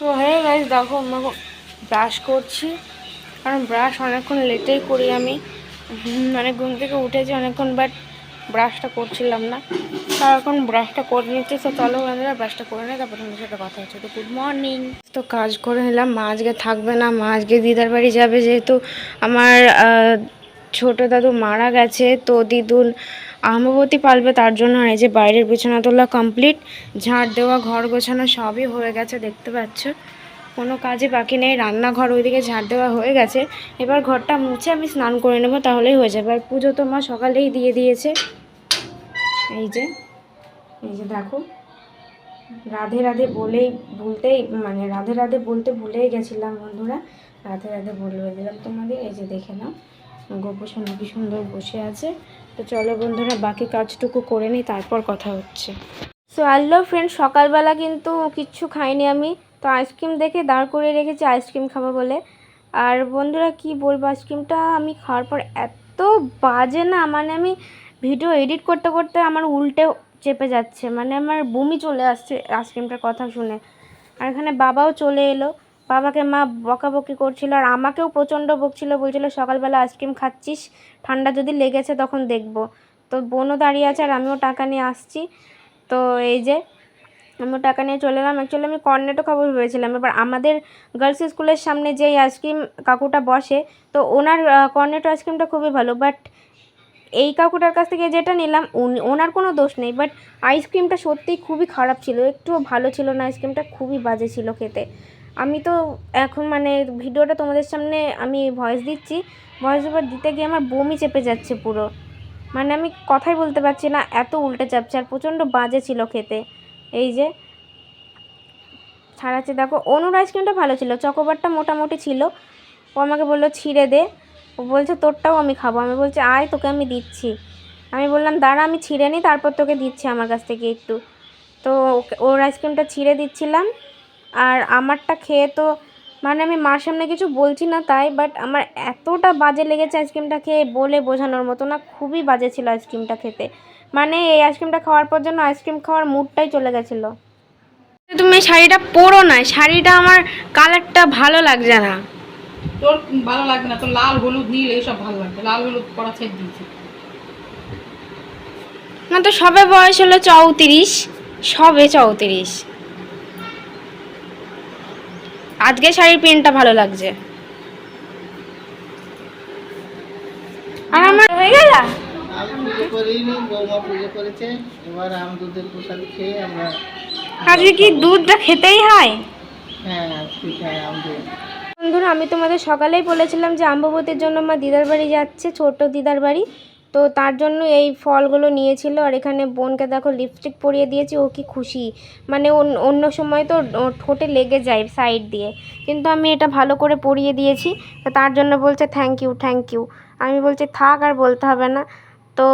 তো হয়ে গেছে দেখো আমরা ব্রাশ করছি। কারণ ব্রাশ অনেকক্ষণ লেটেই করি আমি। অনেক ঘুম থেকে উঠেছি অনেকক্ষণ বাট ব্রাশটা করছিলাম না। তার এখন ব্রাশটা করে নিচ্ছি, তো চলো বন্ধুরা ব্রাশটা করে নিই তারপর তোমাদের সাথে কথা হচ্ছে। তো গুড মর্নিং তো কাজ করে নিলাম, মা আজকে থাকবে না, মা আজকে দিদার বাড়ি যাবে যেহেতু আমার ছোট দাদু মারা গেছে, তো দিদুন আহমবতী পালবে তার জন্য এই যে বাইরের বিছানা তোলা কমপ্লিট ঝাড় দেওয়া, ঘর গোছানো সবই হয়ে গেছে, দেখতে পাচ্ছ। কোনো কাজে বাকি নেই, রান্নাঘর ওইদিকে ঝাড় দেওয়া হয়ে গেছে। এবার ঘরটা মুছে আমি স্নান করে নেব, তাহলেই হয়ে যাবে। আর পুজো তো মা সকালেই দিয়ে দিয়েছে। এই যে এই যে দেখো, রাধে রাধে বলেই ভুলতেই মানে রাধে রাধে বলতে ভুলেই গেছিলাম বন্ধুরা। রাধে রাধে বলে দিলাম তোমাদের, এই যে দেখে নাও। গোপোষণা কি সুন্দর বসে আছে। তো চলো বন্ধুরা, বাকি কাজটুকু করে নিই, তারপর কথা হচ্ছে। সো হ্যালো ফ্রেন্ড সকালবেলা কিন্তু কিচ্ছু খাইনি আমি। তো আইসক্রিম দেখে দাঁড় করে রেখেছি, আইসক্রিম খাব বলে। আর বন্ধুরা, কি বলব, আইসক্রিমটা আমি খাওয়ার পর এত বাজে না মানে আমি ভিডিও এডিট করতে করতে আমার উল্টে চেপে যাচ্ছে মানে আমার বমি চলে আসছে আইসক্রিমটার কথা শুনে। আর এখানে বাবাও চলে এলো। বাবাকে মা বকাবকি করছিল আর আমাকেও প্রচণ্ড বকছিল, বলছিল, সকালবেলা আইসক্রিম খাচ্ছিস, ঠান্ডা যদি লেগেছে তখন দেখব। তো বোনও দাঁড়িয়ে আছে আর আমিও টাকা নিয়ে আসছি। তো এই যে, আমিও টাকা নিয়ে চলে এলাম। অ্যাকচুয়ালি আমি কর্নেটো খাব ভেবেছিলাম। এবার আমাদের গার্লস স্কুলের সামনে যেই আইসক্রিম কাকুটা বসে, তো ওনার কর্নেটো আইসক্রিমটা খুবই ভালো। বাট এই কাকুটার কাছ থেকে যেটা নিলাম ওনার কোনো দোষ নেই। বাট আইসক্রিমটা সত্যিই খুবই খারাপ ছিল। একটুও ভালো ছিল না। আইসক্রিমটা খুবই বাজে ছিল খেতে। আমি তো এখন মানে ভিডিওটা তোমাদের সামনে আমি ভয়েস দিচ্ছি। ভয়েস ওভার দিতে গিয়ে আমার বমি চেপে যাচ্ছে পুরো। মানে আমি কথাই বলতে পারছি না, এত উল্টে চাপছে আর প্রচণ্ড বাজে ছিল খেতে। এই যে, ছাড়াচ্ছে দেখো, অনুর আইসক্রিমটা ভালো ছিল চকোবারটা মোটামুটি ছিল। ও আমাকে বলল, ছিঁড়ে দে। ও বলছে, তোরটাও আমি খাব। আমি বলছি, আয়, তোকে আমি দিচ্ছি। আমি বললাম, দাঁড়া, আমি ছিঁড়ে নিই, তারপর তোকে দিচ্ছি আমার কাছ থেকে একটু। তো ওর আইসক্রিমটা ছিঁড়ে দিচ্ছিলাম। আর আমারটা খেয়ে তো মানে আমি মার সামনে কিছু বলছি না তাই বাট আমার এতটা বাজে লেগেছে আইসক্রিমটা খেয়ে বলে বোঝানোর মতো না খুবই বাজে ছিল আইসক্রিমটা খেতে। মানে এই আইসক্রিমটা খাওয়ার পর জন্য আইসক্রিম খাওয়ার মুডটাই চলে গেছিল। তুমি শাড়িটা পরো না শাড়িটা আমার কালারটা ভালো লাগছে না। তোর ভালো লাগবে না তোর লাল হলুদ নীল এইসব ভালো লাগবে লাল হলুদ পরা ছেড়ে দিয়েছি। না তো সবে বয়স হলো চৌত্রিশ সবে চৌত্রিশ। আজকে শাড়ির প্রিন্টটা ভালো লাগছে। আর আমার হয়ে গেল? আজকে কি দুধটা খেতেই হয়? হ্যাঁ বন্ধুরা আমি তোমাদের সকালেই বলেছিলাম যে আম্ববতীর জন্য আমার দিদার বাড়ি যাচ্ছে ছোট দিদার বাড়ি। তো তার জন্য এই ফলগুলো নিয়েছিল আর এখানে বোনকে দেখো লিপস্টিক পরিয়ে দিয়েছি, ও কি খুশি। মানে অন্য সময় তো ঠোঁটে লেগে যায় সাইড দিয়ে। কিন্তু আমি এটা ভালো করে পরিয়ে দিয়েছি তার জন্য বলছে থ্যাংক ইউ থ্যাংক ইউ আমি বলছি থাক আর বলতে হবে না। তো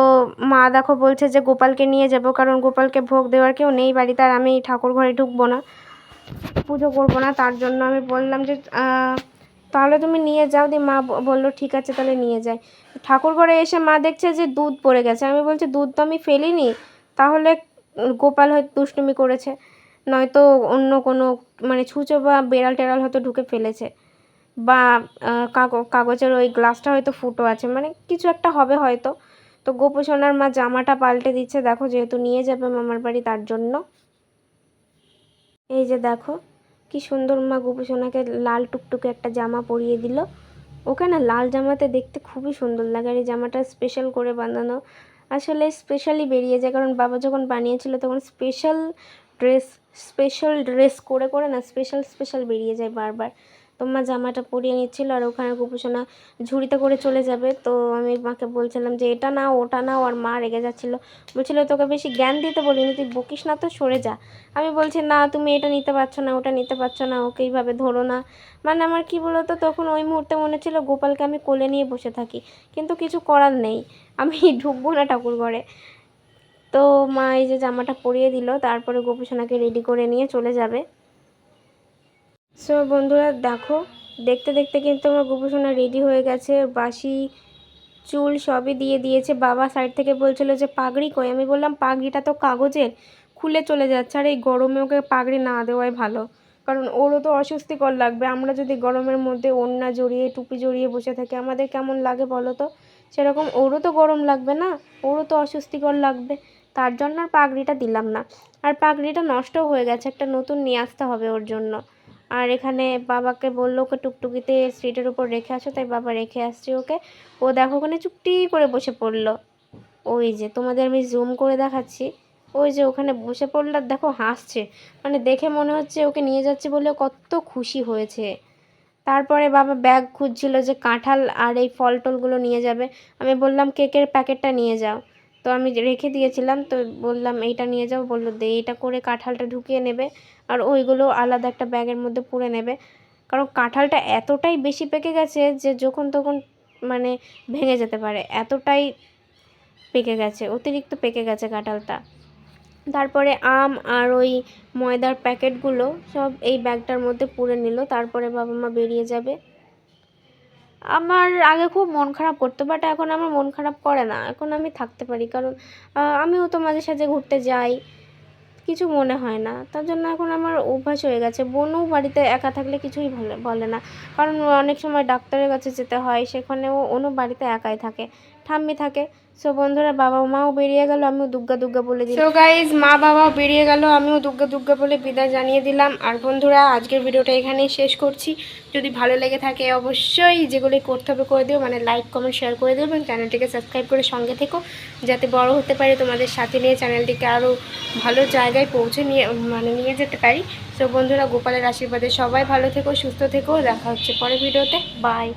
মা দেখো বলছে যে গোপালকে নিয়ে যাব, কারণ গোপালকে ভোগ দেওয়ার কেউ নেই বাড়িতে আর আমি ঠাকুর ঘরে ঢুকবো না। পুজো করব না, তার জন্য আমি বললাম যে তাহলে তুমি নিয়ে যাও দিয়ে মা বলল, ঠিক আছে, তাহলে নিয়ে যাই। ঠাকুর ঘরে এসে মা দেখছে যে দুধ পড়ে গেছে। আমি বলছি, দুধ তো আমি ফেলিনি, তাহলে গোপাল হয়তো দুষ্টুমি করেছে। নয়তো অন্য কোনো মানে ছুঁচো বা বেড়াল টেড়াল হয়তো ঢুকে ফেলেছে। বা কাগজের ওই গ্লাসটা হয়তো ফুটো আছে। মানে কিছু একটা হবে হয়তো। তো গোপোষণার মা জামাটা পাল্টে দিচ্ছে, দেখো, যেহেতু নিয়ে যাবে মামার বাড়ি, তার জন্য। এই যে দেখো কি সুন্দর মা গোপীসোনাকে লাল টুকটুকে একটা জামা পরিয়ে দিল। ওকে না লাল জামাতে দেখতে খুবই সুন্দর লাগে আর এই জামাটা স্পেশাল করে বানানো। আসলে স্পেশালি বেরিয়ে যায়, কারণ বাবা যখন বানিয়েছিল তখন স্পেশাল ড্রেস স্পেশাল ড্রেস করে করে না স্পেশাল স্পেশাল বেরিয়ে যায় বারবার। তো মা জামাটা পরিয়ে নিচ্ছিল আর ওখানে গোপীসোনা ঝুড়িতে করে চলে যাবে। তো আমি মাকে বলছিলাম যে, এটা নাও, ওটা নাও। আর মা রেগে যাচ্ছিল। বলছিল, তোকে বেশি জ্ঞান দিতে বলিনি, তুই বকিস না তো, সরে যা। আমি বলছি, না, তুমি এটা নিতে পারছ না, ওটা নিতে পারছ না, ওকে এইভাবে ধরো না। মানে আমার কি বলতো, তখন ওই মুহূর্তে মনে ছিল গোপালকে আমি কোলে নিয়ে বসে থাকি, কিন্তু কিছু করার নেই। আমি ঢুকবো না ঠাকুর ঘরে। তো মা এই যে জামাটা পরিয়ে দিল, তারপরে গোপীসোনাকে রেডি করে নিয়ে চলে যাবে। সো বন্ধুরা, দেখো, দেখতে দেখতে কিন্তু আমার গোপীসোনা রেডি হয়ে গেছে। বাসি, চুল সবই দিয়ে দিয়েছে। বাবা সাইড থেকে বলছিল যে, পাগড়ি কই? আমি বললাম, পাগড়িটা তো কাগজের, খুলে চলে যাচ্ছে। আর এই গরমে ওকে পাগড়ি না দেওয়াই ভালো। কারণ ওরও তো অস্বস্তিকর লাগবে। আমরা যদি গরমের মধ্যে ওড়না জড়িয়ে, টুপি জড়িয়ে বসে থাকি, আমাদের কেমন লাগে বলো তো? সেরকম ওরও তো গরম লাগবে না? ওরও তো অস্বস্তিকর লাগবে। তার জন্য আর পাগড়িটা দিলাম না। আর পাগড়িটা নষ্টও হয়ে গেছে। একটা নতুন নিয়ে আসতে হবে ওর জন্য। আর এখানে বাবাকে বলল ওকে টুকটুকিতে সিটের উপর রেখে আসো, তাই বাবা রেখে আসছে ওকে। ও দেখো ওখানে চুপটি করে বসে পড়ল। ওই যে তোমাদের আমি জুম করে দেখাচ্ছি। ওই যে ওখানে বসে পড়ল আর দেখো হাসছে। মানে দেখে মনে হচ্ছে ওকে নিয়ে যাচ্ছে বলে কত খুশি হয়েছে। তারপরে বাবা ব্যাগ খুঁজছিল যে কাঁঠাল আর এই ফল টলগুলো নিয়ে যাবে। আমি বললাম, কেকের প্যাকেটটা নিয়ে যাও। তো আমি রেখে দিয়েছিলাম, তো বললাম এইটা নিয়ে যাও, বলল দে, এইটা করে কাঁঠালটা ঢুকিয়ে নেবে আর ওইগুলো আলাদা একটা ব্যাগের মধ্যে পুরে নেবে। কারণ কাঁঠালটা এতটাই বেশি পেকে গেছে যে যখন তখন মানে ভেঙে যেতে পারে, এতটাই পেকে গেছে, অতিরিক্ত পেকে গেছে কাঁঠালটা। তারপরে আম আর ওই ময়দার প্যাকেটগুলো সব এই ব্যাগটার মধ্যে পুরে নিল, তারপরে বাবা মা বেরিয়ে যাবে। আমার আগে খুব মন খারাপ করতো বাট এখন আমার মন খারাপ করে না। এখন আমি থাকতে পারি, কারণ আমিও তো মাঝে সাঝে ঘুরতে যাই, কিছু মনে হয় না। তার জন্য এখন আমার অভ্যাস হয়ে গেছে, বোনও বাড়িতে একা থাকলে কিছুই বলে না। কারণ অনেক সময় ডাক্তারের কাছে যেতে হয়, সেখানেও অনু বাড়িতে একাই থাকে। ঠাম্মি থাকে। সো বন্ধুরা, বাবা মাও বেরিয়ে গেল, আমিও দুগ্গা দুগ্গা বলে দিই সো গাইজ মা বাবাও বেরিয়ে গেল, আমিও দুগ্গা দুগ্গা বলে বিদায় জানিয়ে দিলাম। আর বন্ধুরা, আজকের ভিডিওটা এখানেই শেষ করছি। যদি ভালো লেগে থাকে, অবশ্যই যেগুলি করতে হবে, করে দিও। মানে লাইক কমেন্ট শেয়ার করে দিও এবং চ্যানেলটিকে সাবস্ক্রাইব করে সঙ্গে থেকো, যাতে বড় হতে পারে তোমাদের সাথে নিয়ে চ্যানেলটিকে আরও ভালো জায়গায় পৌঁছে নিয়ে মানে নিয়ে যেতে পারি। সো বন্ধুরা, গোপালের আশীর্বাদে সবাই ভালো থেকো, সুস্থ থেকো। দেখা হচ্ছে পরের ভিডিওতে। বাই